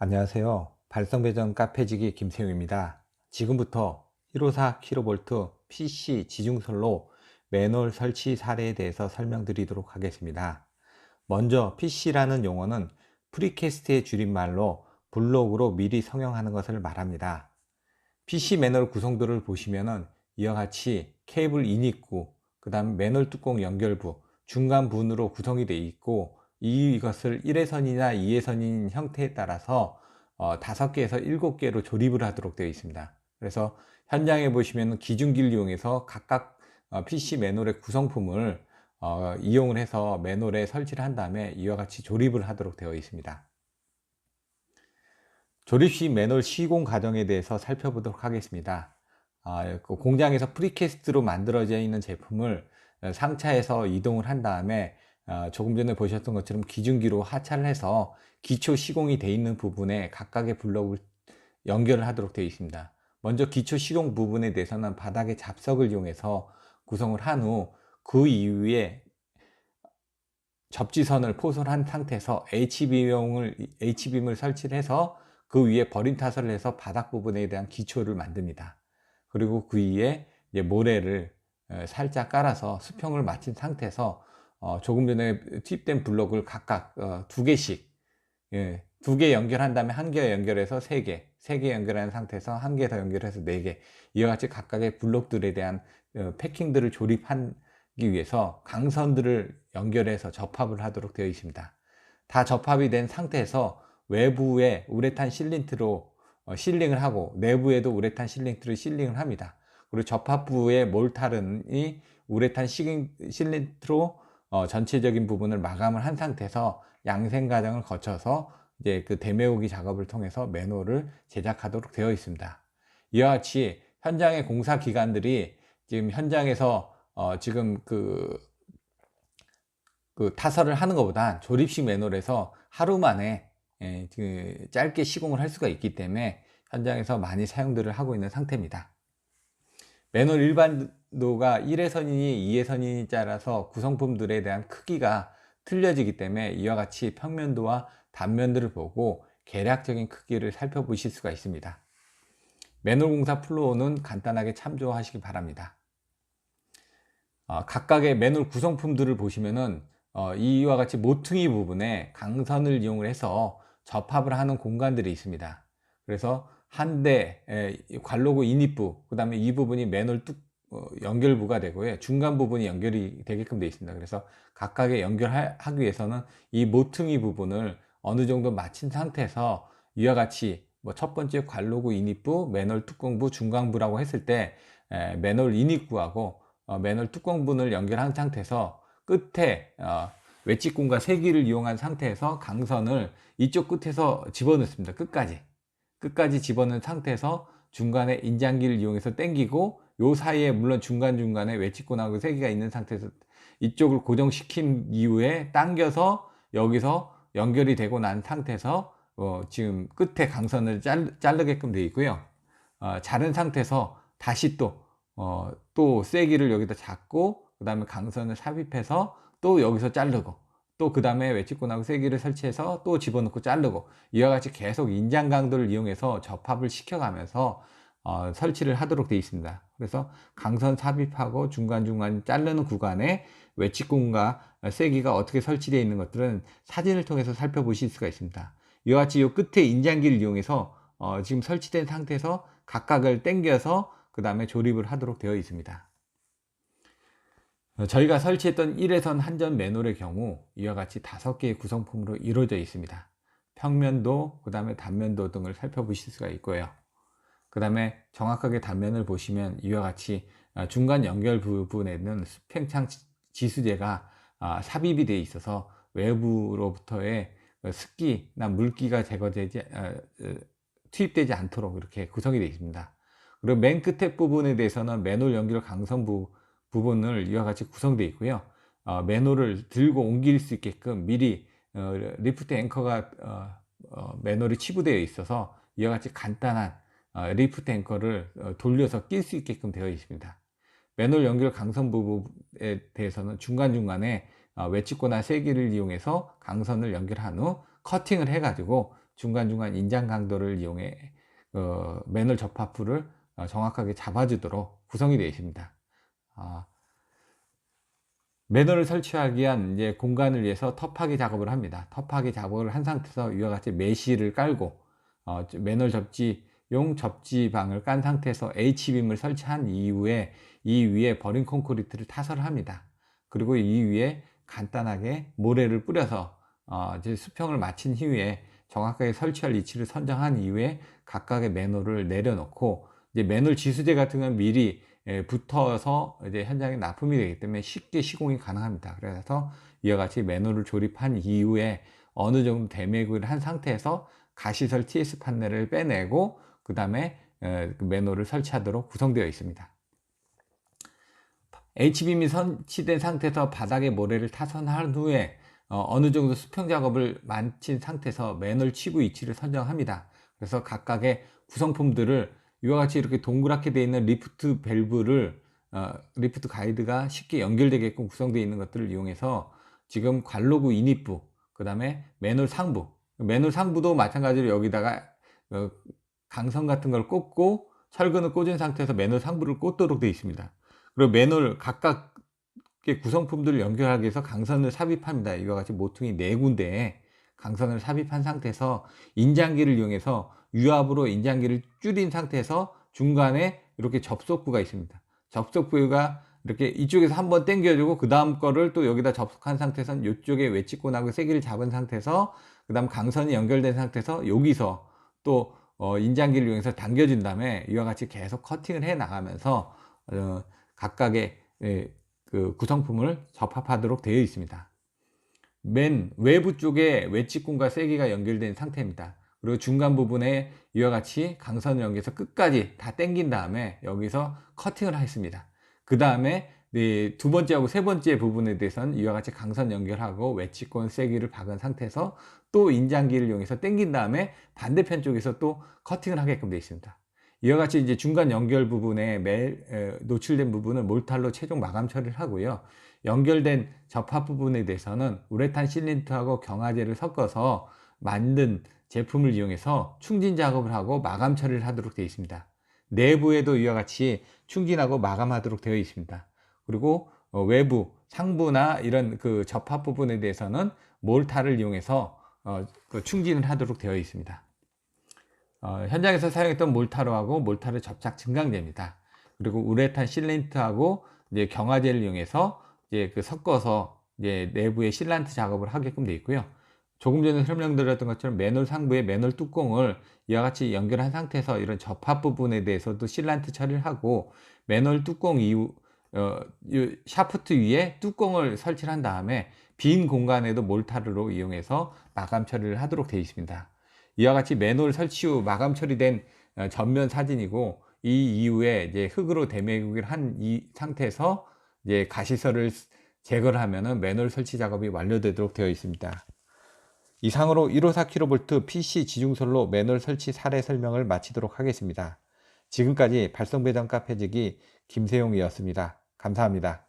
안녕하세요. 발성배전 카페지기 김세용입니다. 지금부터 154kV PC 지중설로 매놀 설치 사례에 대해서 설명드리도록 하겠습니다. 먼저 PC라는 용어는 프리캐스트의 줄임말로 블록으로 미리 성형하는 것을 말합니다. PC 매놀 구성도를 보시면은 이와 같이 케이블 인입구, 그 다음 매놀 뚜껑 연결부, 중간 분으로 구성이 되어 있고 이것을 1회선이나 2회선인 형태에 따라서 어, 5개에서 7개로 조립을 하도록 되어 있습니다. 그래서 현장에 보시면 기중기를 이용해서 각각 어, PC 매놀의 구성품을 어, 이용을 해서 매놀에 설치를 한 다음에 이와 같이 조립을 하도록 되어 있습니다. 조립 시 매놀 시공 과정에 대해서 살펴보도록 하겠습니다. 아, 그 공장에서 프리캐스트로 만들어져 있는 제품을 상차해서 이동을 한 다음에 어, 조금 전에 보셨던 것처럼 기준기로 하차를 해서 기초 시공이 되어 있는 부분에 각각의 블록을 연결을 하도록 되어 있습니다. 먼저 기초 시공 부분에 대해서는 바닥에 잡석을 이용해서 구성을 한 후 그 이후에 접지선을 포설한 상태에서 H빔을, H빔을 설치를 해서 그 위에 버림타설을 해서 바닥 부분에 대한 기초를 만듭니다. 그리고 그 위에 모래를 살짝 깔아서 수평을 마친 상태에서 어, 조금 전에 투입된 블록을 각각 어, 두 개씩 예, 두 개 연결한 다음에 한 개 연결해서 세 개, 세 개 연결한 상태에서 한 개 더 연결해서 네 개. 이와 같이 각각의 블록들에 대한 어, 패킹들을 조립하기 위해서 강선들을 연결해서 접합을 하도록 되어 있습니다. 다 접합이 된 상태에서 외부에 우레탄 실린트로 어, 실링을 하고 내부에도 우레탄 실린트로 실링을 합니다. 그리고 접합부의 몰타른이 우레탄 실린트로 어, 전체적인 부분을 마감을 한 상태에서 양생 과정을 거쳐서 이제 그 대매우기 작업을 통해서 매너를 제작하도록 되어 있습니다. 이와 같이 현장의 공사 기관들이 지금 현장에서 어, 지금 그, 그 타설을 하는 것보다 조립식 매너에서 하루 만에 예, 그 짧게 시공을 할 수가 있기 때문에 현장에서 많이 사용들을 하고 있는 상태입니다. 매놀 일반도가 1회선이니 2회선이니 따라서 구성품들에 대한 크기가 틀려지기 때문에 이와 같이 평면도와 단면들을 보고 계략적인 크기를 살펴보실 수가 있습니다. 매놀 공사 플로우는 간단하게 참조하시기 바랍니다. 어, 각각의 매놀 구성품들을 보시면은 어, 이와 같이 모퉁이 부분에 강선을 이용 해서 접합을 하는 공간들이 있습니다. 그래서 한대 관로구 인입부 그 다음에 이 부분이 맨홀 뚝 어, 연결부가 되고요. 중간 부분이 연결이 되게끔 되어 있습니다. 그래서 각각의 연결하기 위해서는 이 모퉁이 부분을 어느 정도 마친 상태에서 이와 같이 뭐 첫 번째 관로구 인입부 맨홀 뚜껑부 중간부라고 했을 때 맨홀 인입구하고 어, 맨홀 뚜껑부를 연결한 상태에서 끝에 어, 웨지공과 세기를 이용한 상태에서 강선을 이쪽 끝에서 집어넣습니다. 끝까지 끝까지 집어넣은 상태에서 중간에 인장기를 이용해서 당기고 요 사이에 물론 중간중간에 외치권하고 세 개가 있는 상태에서 이쪽을 고정시킨 이후에 당겨서 여기서 연결이 되고 난 상태에서 어 지금 끝에 강선을 잘, 자르게끔 되어 있고요. 어 자른 상태에서 다시 또, 어, 또 쐐기를 여기다 잡고 그 다음에 강선을 삽입해서 또 여기서 자르고 또 그 다음에 외치권하고 세기를 설치해서 또 집어넣고 자르고 이와 같이 계속 인장 강도를 이용해서 접합을 시켜가면서 어, 설치를 하도록 되어 있습니다. 그래서 강선 삽입하고 중간중간 자르는 구간에 외치공과 세기가 어떻게 설치되어 있는 것들은 사진을 통해서 살펴보실 수가 있습니다. 이와 같이 이 끝에 인장기를 이용해서 어, 지금 설치된 상태에서 각각을 당겨서 그 다음에 조립을 하도록 되어 있습니다. 어, 저희가 설치했던 1회선 한전 매놀의 경우 이와 같이 다섯 개의 구성품으로 이루어져 있습니다. 평면도, 그 다음에 단면도 등을 살펴보실 수가 있고요. 그 다음에 정확하게 단면을 보시면 이와 같이 어, 중간 연결 부분에는 수평창 지수제가 아, 삽입이 되어 있어서 외부로부터의 그 습기나 물기가 제거되지 어, 투입되지 않도록 이렇게 구성이 되어 있습니다. 그리고 맨 끝에 부분에 대해서는 맨홀 연결 강선 부 부분을 이와 같이 구성되어 있고요. 어, 매놀을 들고 옮길 수 있게끔 미리 어, 리프트 앵커가 어, 어, 매놀이 치부되어 있어서 이와 같이 간단한 어, 리프트 앵커를 어, 돌려서 낄 수 있게끔 되어 있습니다. 매놀 연결 강선 부분에 대해서는 중간중간에 어, 외치거나 세기를 이용해서 강선을 연결한 후 커팅을 해 가지고 중간중간 인장 강도를 이용해 어, 맨홀 접합부를 어, 정확하게 잡아주도록 구성이 되어 있습니다. 아, 맨홀을 설치하기 위한 이제 공간을 위해서 텁하기 작업을 합니다. 텁하기 작업을 한 상태에서 이와 같이 메시를 깔고 어, 맨홀 접지용 접지방을 깐 상태에서 H빔을 설치한 이후에 이 위에 버린 콘크리트를 타설을 합니다. 그리고 이 위에 간단하게 모래를 뿌려서 어, 이제 수평을 마친 이후에 정확하게 설치할 위치를 선정한 이후에 각각의 맨홀을 내려놓고 이제 맨홀 지수제 같은 건 미리 예, 붙어서 이제 현장에 납품이 되기 때문에 쉽게 시공이 가능합니다. 그래서 이와 같이 맨홀을 조립한 이후에 어느 정도 대매구를 한 상태에서 가시설 TS 판넬을 빼내고 그 다음에 맨홀을 설치하도록 구성되어 있습니다. H빔이 설치된 상태에서 바닥에 모래를 타선한 후에 어, 느 정도 수평 작업을 마친 상태에서 맨홀 치구 위치를 선정합니다. 그래서 각각의 구성품들을 이와 같이 이렇게 동그랗게 되어 있는 리프트 밸브를 어, 리프트 가이드가 쉽게 연결되게끔 구성되어 있는 것들을 이용해서 지금 관로구 인입부 그 다음에 맨홀 상부. 맨홀 상부도 마찬가지로 여기다가 어, 강선 같은 걸 꽂고 철근을 꽂은 상태에서 맨홀 상부를 꽂도록 되어 있습니다. 그리고 맨홀 각각 구성품들을 연결하기 위해서 강선을 삽입합니다. 이와 같이 모퉁이 네 군데에 강선을 삽입한 상태에서 인장기를 이용해서 유압으로 인장기를 줄인 상태에서 중간에 이렇게 접속부가 있습니다. 접속부가 이렇게 이쪽에서 한번 당겨주고 그 다음 거를 또 여기다 접속한 상태에서 이쪽에 외치권하고 세기를 잡은 상태에서 그 다음 강선이 연결된 상태에서 여기서 또 어, 인장기를 이용해서 당겨준 다음에 이와 같이 계속 커팅을 해 나가면서 어, 각각의 예, 그 구성품을 접합하도록 되어 있습니다. 맨 외부 쪽에 외치꾼과 세기가 연결된 상태입니다. 그리고 중간 부분에 이와 같이 강선을 연결해서 끝까지 다 당긴 다음에 여기서 커팅을 하겠습니다. 그 다음에 네, 두 번째하고 세 번째 부분에 대해서는 이와 같이 강선 연결하고 외치권 세기를 박은 상태에서 또 인장기를 이용해서 당긴 다음에 반대편 쪽에서 또 커팅을 하게끔 되어 있습니다. 이와 같이 이제 중간 연결 부분에 매, 노출된 부분을 몰탈로 최종 마감 처리를 하고요. 연결된 접합 부분에 대해서는 우레탄 실린트하고 경화제를 섞어서 만든 제품을 이용해서 충진 작업을 하고 마감 처리를 하도록 되어 있습니다. 내부에도 이와 같이 충진하고 마감하도록 되어 있습니다. 그리고 어, 외부 상부나 이런 그 접합 부분에 대해서는 몰타를 이용해서 어, 그 충진을 하도록 되어 있습니다. 어, 현장에서 사용했던 몰타로하고 몰타르 접착 증강제입니다. 그리고 우레탄 실린트하고 이제 경화제를 이용해서 이제 그 섞어서 이제 내부에 실란트 작업을 하게끔 되어 있고요. 조금 전에 설명드렸던 것처럼 맨홀 상부에 맨홀 뚜껑을 이와 같이 연결한 상태에서 이런 접합 부분에 대해서도 실란트 처리를 하고 맨홀 뚜껑 이후 어, 샤프트 위에 뚜껑을 설치한 를 다음에 빈 공간에도 몰타르로 이용해서 마감 처리를 하도록 되어 있습니다. 이와 같이 맨홀 설치 후 마감 처리된 어, 전면 사진이고 이 이후에 이제 흙으로 대매국을 한 이 상태에서 이제 가시설을 제거를 하면은 맨홀 설치 작업이 완료되도록 되어 있습니다. 이상으로 154kV PC 지중솔로 매놀 설치 사례 설명을 마치도록 하겠습니다. 지금까지 발송배당 카페지기 김세용이었습니다. 감사합니다.